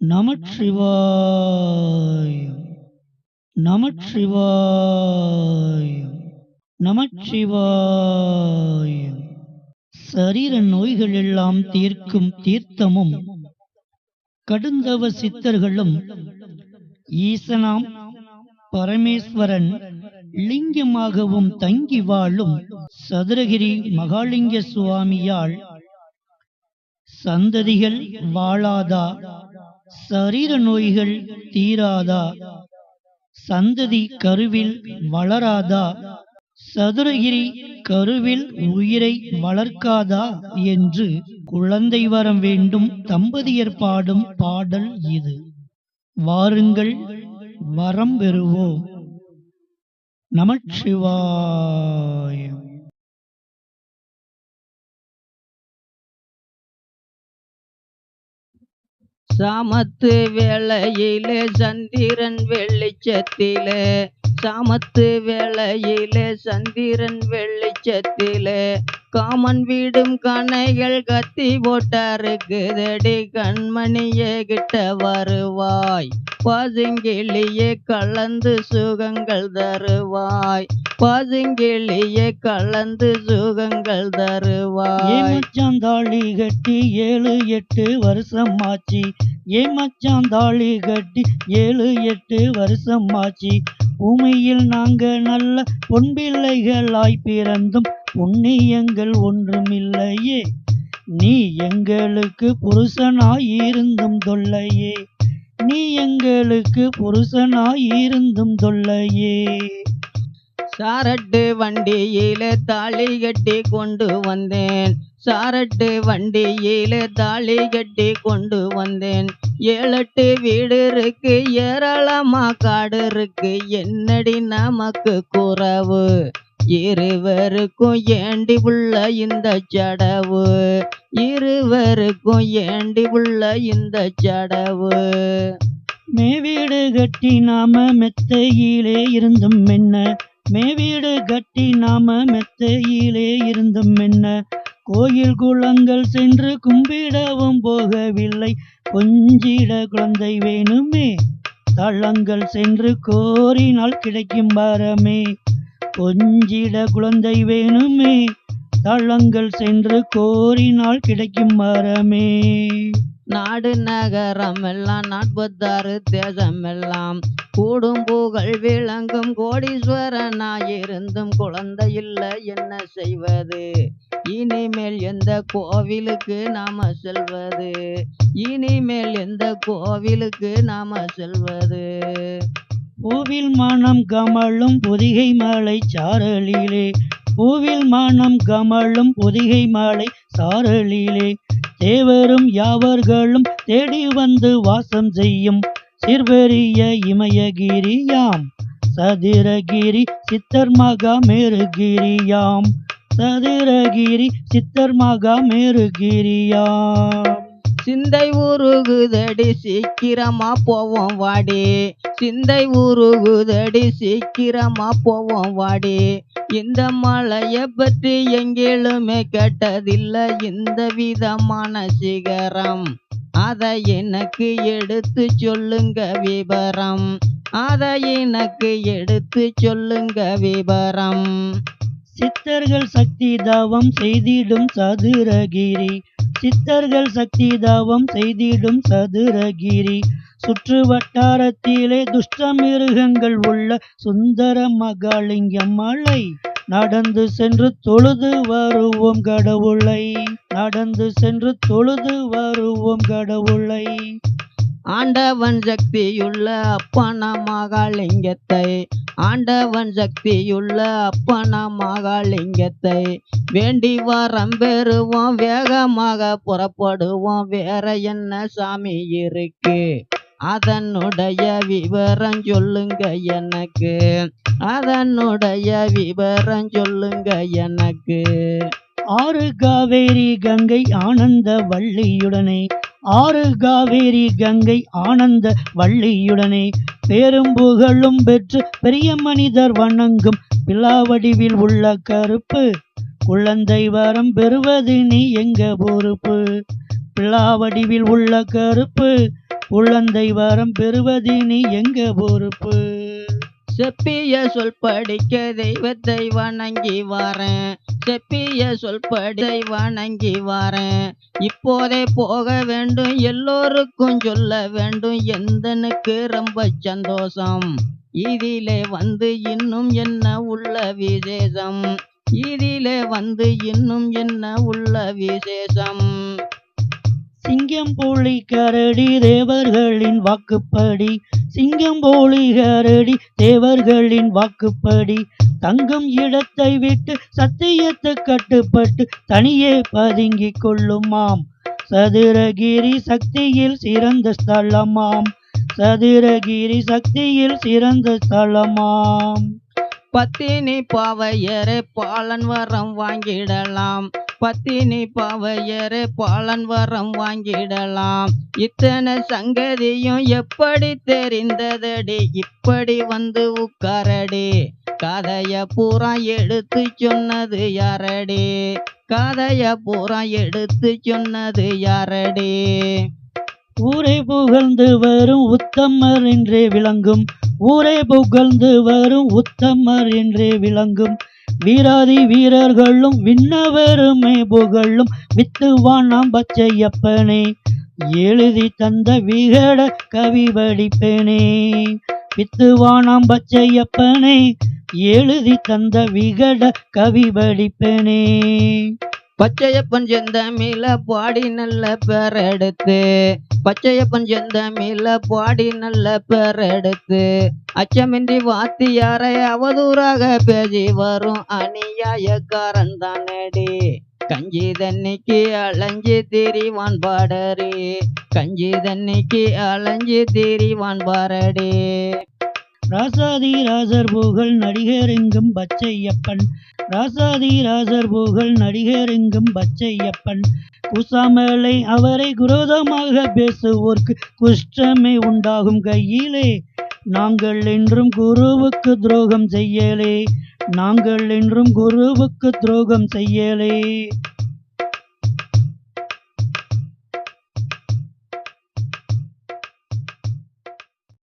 நமச்சிவாய. நமச்சிவாய. நமச்சிவாய. சரீர நோய்கள் எல்லாம் தீர்க்கும் தீர்த்தமும் கடுந்தவ சித்தர்களும் ஈசனாம் பரமேஸ்வரன் லிங்கமாகவும் தங்கி வாழும் சதுரகிரி மகாலிங்க சுவாமியால் சந்ததிகள் வாழாதா? சரீர நோய்கள் தீராதா? சந்ததி கருவில் வளராதா? சதுரகிரி கருவில் உயிரை வளர்க்காதா? என்று குழந்தை வரம் வேண்டும் தம்பதியர் பாடும் பாடல் இது. வாருங்கள் வரம் பெறுவோம். நமச்சிவாயம். சாமத்து வேளையிலே சந்திரன் வெளிச்சத்திலே. சாமத்து வேளையிலே சந்திரன் வெளிச்சத்திலே. காமன் வீடும் கனைகள் கத்தி போட்டாருக்குதடி கண்மணியே கிட்ட வருவாய். பசுங்கிளியே கலந்து சுகங்கள் தருவாய். பசுங்கிளியே கலந்து சுகங்கள் தருவாய். சந்தாளி கட்டி ஏழு எட்டு வருஷம் ஆச்சு ஏ மச்சான் தாலி கட்டி ஏழு எட்டு வருஷம் ஆச்சு. பூமியில் நாங்க நல்ல பொன்பிள்ளைகளாய் பிறந்தும். புண்ணியங்கள் ஒன்றுமில்லையே. நீ எங்களுக்கு புருஷனாய் இருந்தும் தொல்லையே. நீ எங்களுக்கு புருஷனாய் இருந்தும் தொல்லையே. சாரட்டு வண்டியில தாலி கட்டி கொண்டு வந்தேன். சாரட்டு வண்டியில தாலி கட்டி கொண்டு வந்தேன். ஏழட்டு வீடு இருக்கு ஏராளமா காடு இருக்கு. என்னடி நமக்கு குறவு? இருவருக்கும் ஏண்டி உள்ள இந்த சடவு இருவருக்கும் ஏண்டி உள்ள இந்த சடவு மேவீடு கட்டி நாம மெத்தையிலே இருந்தும் என்ன? மேவீடு கட்டி நாம மெத்தையிலே இருந்தும் என்ன? கோயில் குளங்கள் சென்று கும்பிடவும் போகவில்லை. கொஞ்சிட குழந்தை வேணுமே. தளங்கள் சென்று கோரினால் கிடைக்கும் பாரமே. கொஞ்சிட குழந்தை வேணுமே. தளங்கள் சென்று கோரினால் கிடைக்கும் வரமே நாடு நகரம் எல்லாம் நாற்பத்தாறு தேசம் எல்லாம். கூடும் புகழ் விளங்கும் கோடீஸ்வரனாயிருந்தும் குழந்தை இல்லை என்ன செய்வது? இனிமேல் எந்த கோவிலுக்கு நாம செல்வது? இனிமேல் எந்த கோவிலுக்கு நாம செல்வது? பூவில் மனம் கமழும் பொதிகை மலை சாரலிலே பூவில் மனம் கமழும் பொதிகை மாலை சாரலிலே. தேவரும் யாவர்களும் தேடி வந்து வாசம் செய்யும் சிறுபெரிய இமயகிரியாம். சதுரகிரி சித்தர் மகா மேருகிரியாம். சதுரகிரி சித்தர் மகா மேருகிரியாம். சிந்தை உருகுதடி சீக்கிரமா போவோம் வாடி. சிந்தை உருகுதடி சீக்கிரமா போவோம் வாடி. இந்த மலையை பற்றி எங்கேயுமே கேட்டதில்லை. இந்த விதமான சிகரம். அதை எனக்கு எடுத்து சொல்லுங்க விவரம் அதை எனக்கு எடுத்து சொல்லுங்க விவரம் சித்தர்கள் சக்தி தவம் செய்திடும் சதுரகிரி. சித்தர்கள் சக்தி தவம் செய்திடும் சதுரகிரி. சுற்று வட்டாரத்திலே துஷ்ட மிருகங்கள் உள்ள சுந்தர மகாலிங்கம் மலை. நடந்து சென்று தொழுது வருவோம் கடவுளை. நடந்து சென்று தொழுது வருவோம் கடவுளை. ஆண்டவன் சக்தியுள்ள அப்பன மகாலிங்கத்தை ஆண்டவன் சக்தியுள்ள அப்பன மகாலிங்கத்தை வேண்டி வரம் பெறுவோம் வேகமாக புறப்படுவோம் வேற என்ன சாமி இருக்கு? அதனுடைய விவரம் சொல்லுங்க எனக்கு. அதனுடைய விவரம் சொல்லுங்க எனக்கு. ஆறு காவேரி கங்கை ஆனந்த வள்ளியுடனே ஆறு காவேரி கங்கை ஆனந்த வள்ளியுடனே பேரும் புகழும் பெற்று பெரிய மனிதர் வணங்கும் பிலாவடிவில் உள்ள கருப்பு. குழந்தை வரம் பெறுவது நீ எங்க பொறுப்பு? பிலாவடிவில் உள்ள கருப்பு. குழந்தை வரம் பெறுவதினி எங்க பொறுப்பு? செப்பிய சொல் படிக்க தெய்வத்தை வணங்கி வரேன். செப்பிய சொல் படி வணங்கி வரேன். இப்போதே போக வேண்டும் எல்லோருக்கும் சொல்ல வேண்டும் எந்தனுக்கு ரொம்ப சந்தோஷம்? இதிலே வந்து இன்னும் என்ன உள்ள விசேஷம்? இதிலே வந்து இன்னும் என்ன உள்ள விசேஷம்? சிங்கம் போலி கரடி தேவர்களின் வாக்குப்படி. சிங்கம் போலி கரடி தேவர்களின் வாக்குப்படி. தங்கும் இடத்தை விட்டு சத்தியத்து கட்டுப்பட்டு தனியே பதுங்கிக் கொள்ளுமாம். சதுரகிரி சக்தியில் சிறந்த ஸ்தலமாம். சதுரகிரி சக்தியில் சிறந்த ஸ்தலமாம். பத்தினி பாவையரே பாலன் வரம் வாங்கிடலாம். பத்தினி பவையர் பாலன் வரம் வாங்கிடலாம். இத்தனை சங்கதியும் எப்படி தெரிந்ததடி? இப்படி வந்து உட்காரடி. கதைய பூரா எடுத்து சொன்னது யாரடி? கதைய பூரா எடுத்து சொன்னது யாரடி? ஊரை புகழ்ந்து வரும் உத்தமர் என்றே விளங்கும். ஊரை புகழ்ந்து வரும் உத்தமர் என்றே விளங்கும். வீராதி வீரர்களும் விண்ணவருமை புகழும் வித்துவானாம் பச்சையப்பனே எழுதி தந்த விகட கவி வடிப்பேனே. வித்துவானாம் பச்சையப்பனே எழுதி தந்த விகட கவி வடிப்பேனே. பச்சையப்பன் செந்தமிழ பாடி நல்ல பேர் எடுத்து பச்சையப்பன் செந்தமிழ பாடி நல்ல பேர் எடுத்து அச்சமின்றி வாத்தியாரை அவதூறாக பேசி வரும் அநியாயக்காரன் தானடி. கஞ்சி தண்ணிக்கு அலைஞ்சி திரிவான் பாடரி கஞ்சி தண்ணிக்கு அலைஞ்சி திரிவான் பாரடி. ராசாதி ராசர் புகழ் நடிகரெங்கும் பச்சையப்பன். ராசாதி ராசர் புகழ் நடிகரெங்கும் பச்சையப்பன். குசாமலை அவரை குரோதமாக பேசுவோர்க்கு குஷ்டமே உண்டாகும் கையிலே. நாங்கள் என்றும் குருவுக்கு துரோகம் செய்யலே. நாங்கள் என்றும் குருவுக்கு துரோகம் செய்யலே.